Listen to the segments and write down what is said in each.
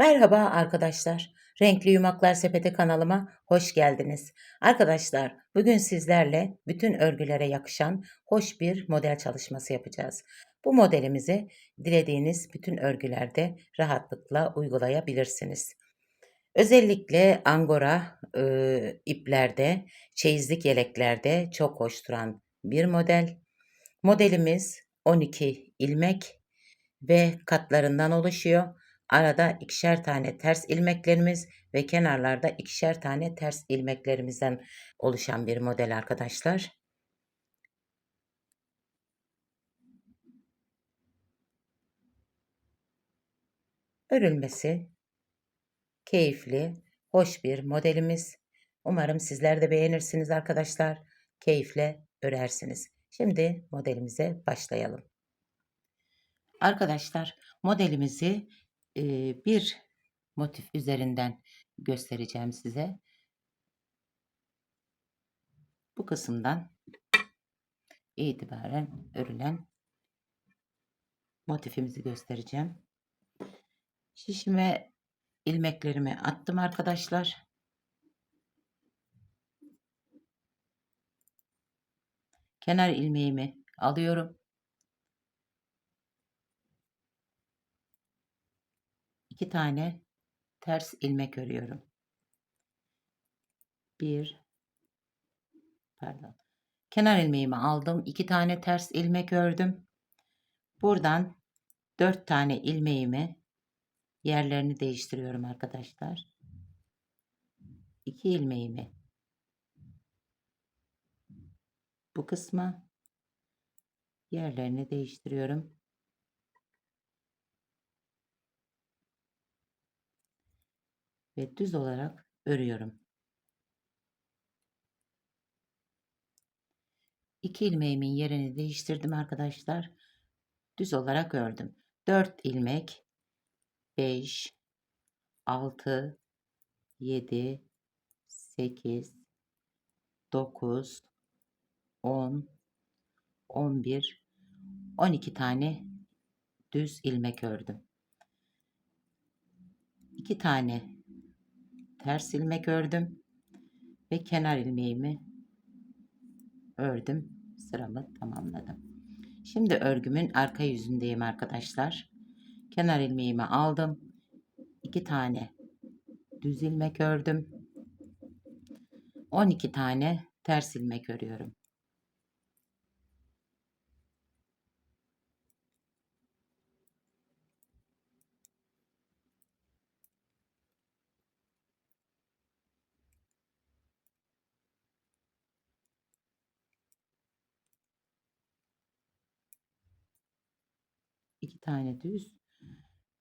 Merhaba arkadaşlar. Renkli Yumaklar Sepeti kanalıma hoş geldiniz. Arkadaşlar, bugün sizlerle bütün örgülere yakışan hoş bir model çalışması yapacağız. Bu modelimizi dilediğiniz bütün örgülerde rahatlıkla uygulayabilirsiniz. Özellikle angora e, iplerde, çeyizlik yeleklerde çok hoş duran bir model. Modelimiz 12 ilmek ve katlarından oluşuyor. Arada ikişer tane ters ilmeklerimiz ve kenarlarda ikişer tane ters ilmeklerimizden oluşan bir model arkadaşlar. Örülmesi keyifli, hoş bir modelimiz. Umarım sizler de beğenirsiniz arkadaşlar. Keyifle örersiniz. Şimdi modelimize başlayalım. Arkadaşlar modelimizi bir motif üzerinden göstereceğim size. Bu kısımdan itibaren örülen motifimizi göstereceğim. Şişime ilmeklerimi attım arkadaşlar. Kenar ilmeğimi alıyorum. İki tane ters ilmek örüyorum. Bir pardon. Kenar ilmeğimi aldım. iki tane ters ilmek ördüm. Buradan dört tane ilmeğimi yerlerini değiştiriyorum arkadaşlar. İki ilmeğimi bu kısma yerlerini değiştiriyorum. Ve düz olarak örüyorum. İki ilmeğimin yerini değiştirdim arkadaşlar. Düz olarak ördüm. 4 ilmek 5 6 7 8 9 10 11 12 tane düz ilmek ördüm. 2 tane ters ilmek ördüm ve kenar ilmeğimi ördüm. Sıramı tamamladım. Şimdi örgümün arka yüzündeyim arkadaşlar. Kenar ilmeğimi aldım. İki tane düz ilmek ördüm. 12 tane ters ilmek örüyorum iki tane düz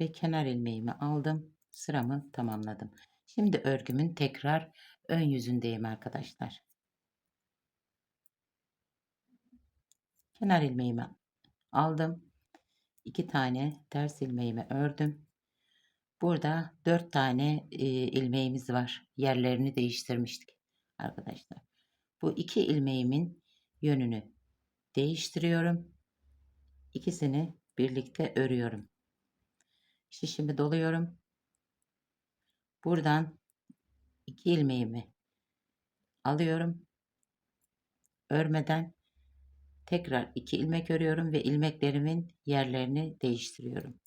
ve kenar ilmeğimi aldım. Sıramı tamamladım. Şimdi örgümün tekrar ön yüzündeyim arkadaşlar. Kenar ilmeğimi aldım. iki tane ters ilmeğimi ördüm. Burada dört tane e, ilmeğimiz var. Yerlerini değiştirmiştik arkadaşlar. Bu iki ilmeğimin yönünü değiştiriyorum. İkisini birlikte örüyorum. Şişimi doluyorum. Buradan iki ilmeğimi alıyorum. Örmeden tekrar iki ilmek örüyorum ve ilmeklerimin yerlerini değiştiriyorum.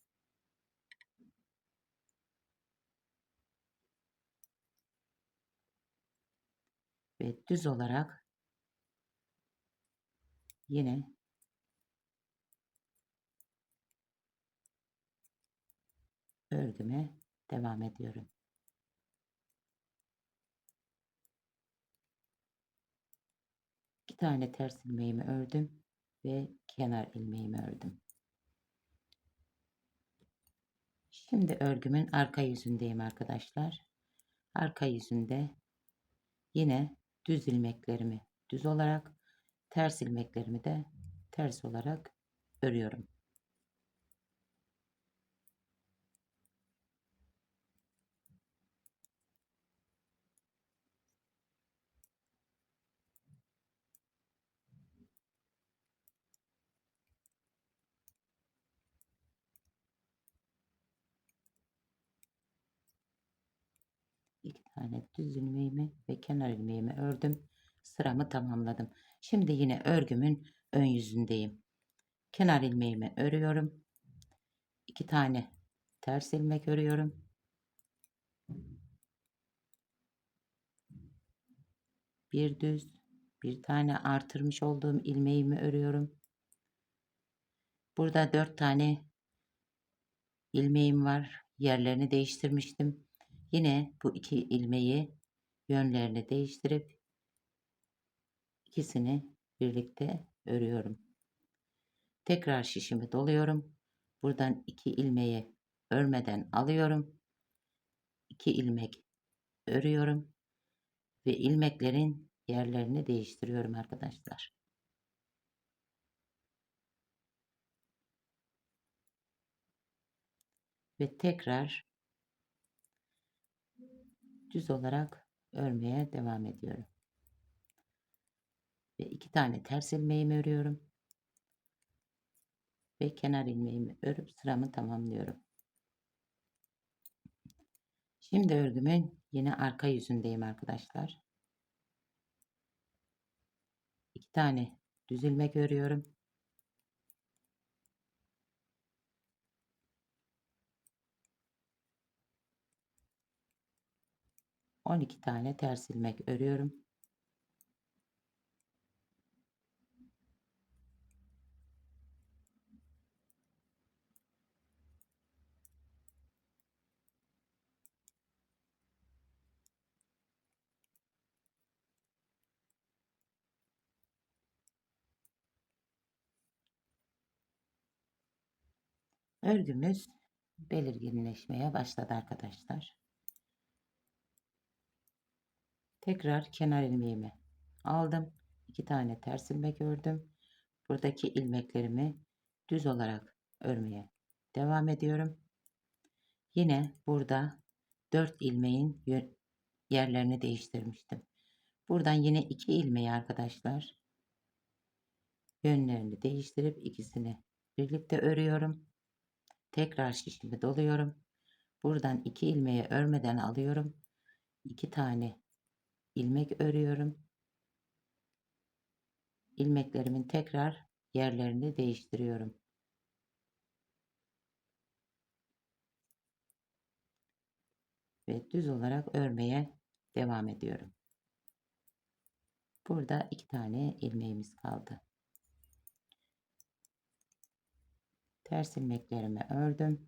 Ve düz olarak yine örgüme devam ediyorum. İki tane ters ilmeğimi ördüm ve kenar ilmeğimi ördüm. Şimdi örgümün arka yüzündeyim arkadaşlar. Arka yüzünde yine düz ilmeklerimi düz olarak, ters ilmeklerimi de ters olarak örüyorum. 2 tane düz ilmeğimi ve kenar ilmeğimi ördüm. Sıramı tamamladım. Şimdi yine örgümün ön yüzündeyim. Kenar ilmeğimi örüyorum. 2 tane ters ilmek örüyorum. Bir düz, bir tane artırmış olduğum ilmeğimi örüyorum. Burada 4 tane ilmeğim var. Yerlerini değiştirmiştim. Yine bu iki ilmeği yönlerini değiştirip ikisini birlikte örüyorum. Tekrar şişimi doluyorum. Buradan iki ilmeği örmeden alıyorum. 2 ilmek örüyorum ve ilmeklerin yerlerini değiştiriyorum arkadaşlar. Ve tekrar düz olarak örmeye devam ediyorum. Ve iki tane ters ilmeğimi örüyorum. Ve kenar ilmeğimi örüp sıramı tamamlıyorum. Şimdi örgümün yine arka yüzündeyim arkadaşlar. İki tane düz ilmek örüyorum. On iki tane ters ilmek örüyorum. Örgümüz belirginleşmeye başladı arkadaşlar. Tekrar kenar ilmeğimi aldım. iki tane ters ilmek ördüm. Buradaki ilmeklerimi düz olarak örmeye devam ediyorum. Yine burada 4 ilmeğin yerlerini değiştirmiştim. Buradan yine 2 ilmeği arkadaşlar yönlerini değiştirip ikisini birlikte örüyorum. Tekrar şişimi doluyorum. Buradan 2 ilmeği örmeden alıyorum. 2 tane ilmek örüyorum. İlmeklerimin tekrar yerlerini değiştiriyorum. Ve düz olarak örmeye devam ediyorum. Burada iki tane ilmeğimiz kaldı. Ters ilmeklerimi ördüm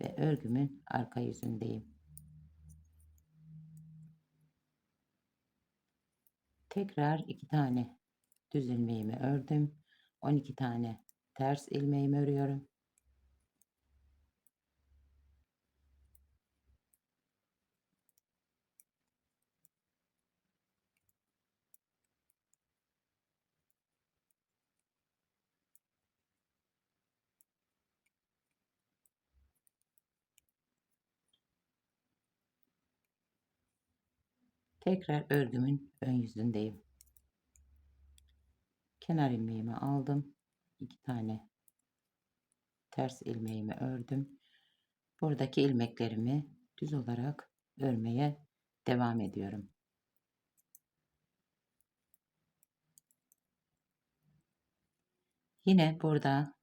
ve örgümün arka yüzündeyim. Tekrar iki tane düz ilmeğimi ördüm. 12 tane ters ilmeğimi örüyorum. Tekrar örgümün ön yüzündeyim. Kenar ilmeğimi aldım. iki tane ters ilmeğimi ördüm. Buradaki ilmeklerimi düz olarak örmeye devam ediyorum. Yine burada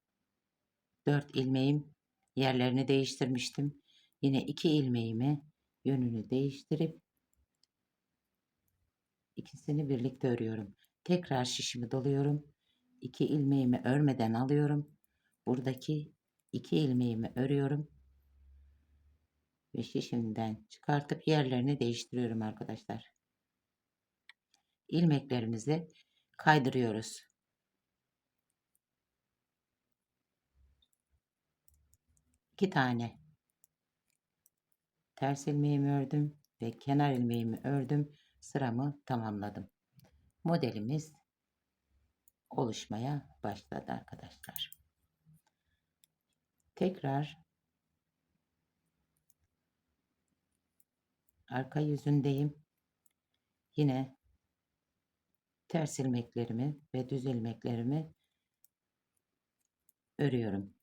4 ilmeğim yerlerini değiştirmiştim. Yine 2 ilmeğimi yönünü değiştirip ikisini birlikte örüyorum. Tekrar şişimi doluyorum. 2 ilmeğimi örmeden alıyorum. Buradaki 2 ilmeğimi örüyorum. Ve şişimden çıkartıp yerlerini değiştiriyorum arkadaşlar. İlmeklerimizi kaydırıyoruz. İki tane ters ilmeğimi ördüm ve kenar ilmeğimi ördüm sıramı tamamladım. Modelimiz oluşmaya başladı arkadaşlar. Tekrar arka yüzündeyim. Yine ters ilmeklerimi ve düz ilmeklerimi örüyorum.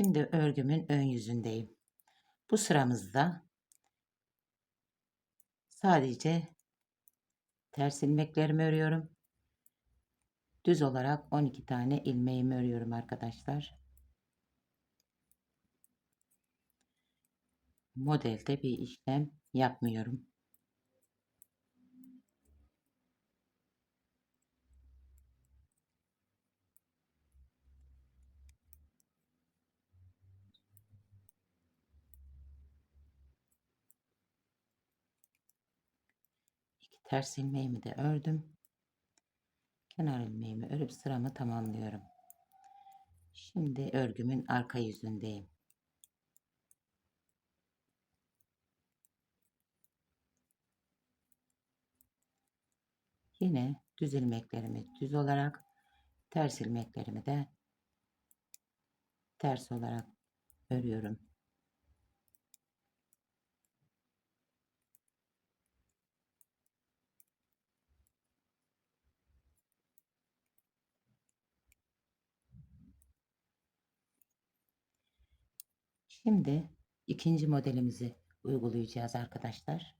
Şimdi örgümün ön yüzündeyim. Bu sıramızda sadece ters ilmeklerimi örüyorum. Düz olarak 12 tane ilmeğimi örüyorum arkadaşlar. Modelde bir işlem yapmıyorum. Ters ilmeğimi de ördüm. Kenar ilmeğimi örüp sıramı tamamlıyorum. Şimdi örgümün arka yüzündeyim. Yine düz ilmeklerimi düz olarak ters ilmeklerimi de ters olarak örüyorum. Şimdi ikinci modelimizi uygulayacağız arkadaşlar.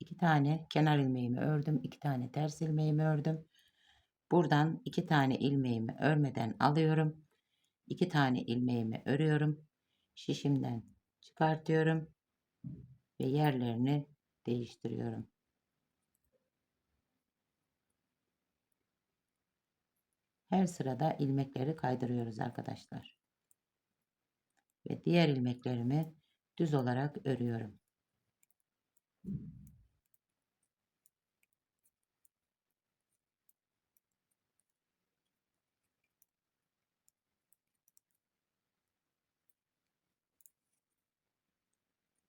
İki tane kenar ilmeğimi ördüm. iki tane ters ilmeğimi ördüm. Buradan iki tane ilmeğimi örmeden alıyorum. iki tane ilmeğimi örüyorum. Şişimden çıkartıyorum ve yerlerini değiştiriyorum. Her sırada ilmekleri kaydırıyoruz arkadaşlar. Ve diğer ilmeklerimi düz olarak örüyorum.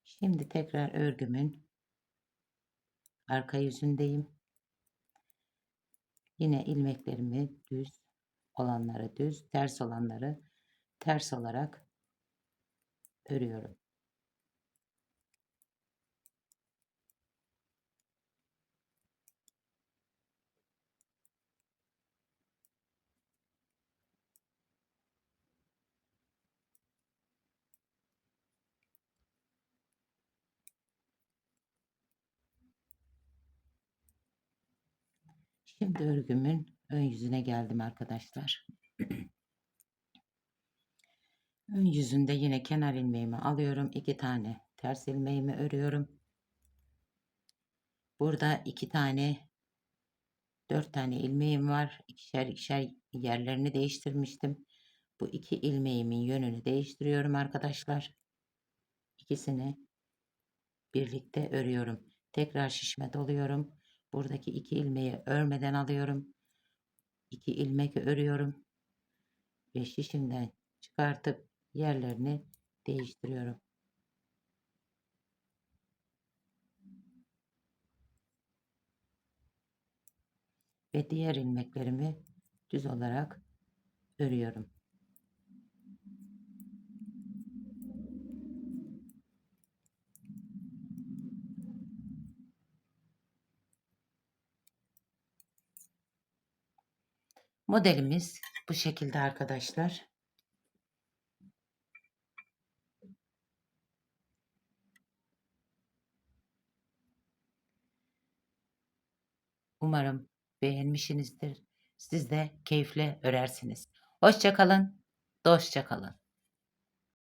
Şimdi tekrar örgümün arka yüzündeyim. Yine ilmeklerimi düz olanları düz, ters olanları ters olarak örüyorum. Şimdi örgümün ön yüzüne geldim arkadaşlar. ön yüzünde yine kenar ilmeğimi alıyorum. iki tane ters ilmeğimi örüyorum. Burada iki tane dört tane ilmeğim var. İkişer ikişer yerlerini değiştirmiştim. Bu iki ilmeğimin yönünü değiştiriyorum arkadaşlar. İkisini birlikte örüyorum. Tekrar şişme doluyorum. Buradaki iki ilmeği örmeden alıyorum. İki ilmek örüyorum. Ve şişimden çıkartıp yerlerini değiştiriyorum. Ve diğer ilmeklerimi düz olarak örüyorum. Modelimiz bu şekilde arkadaşlar. Umarım beğenmişsinizdir. Siz de keyifle örersiniz. Hoşçakalın, dostça kalın.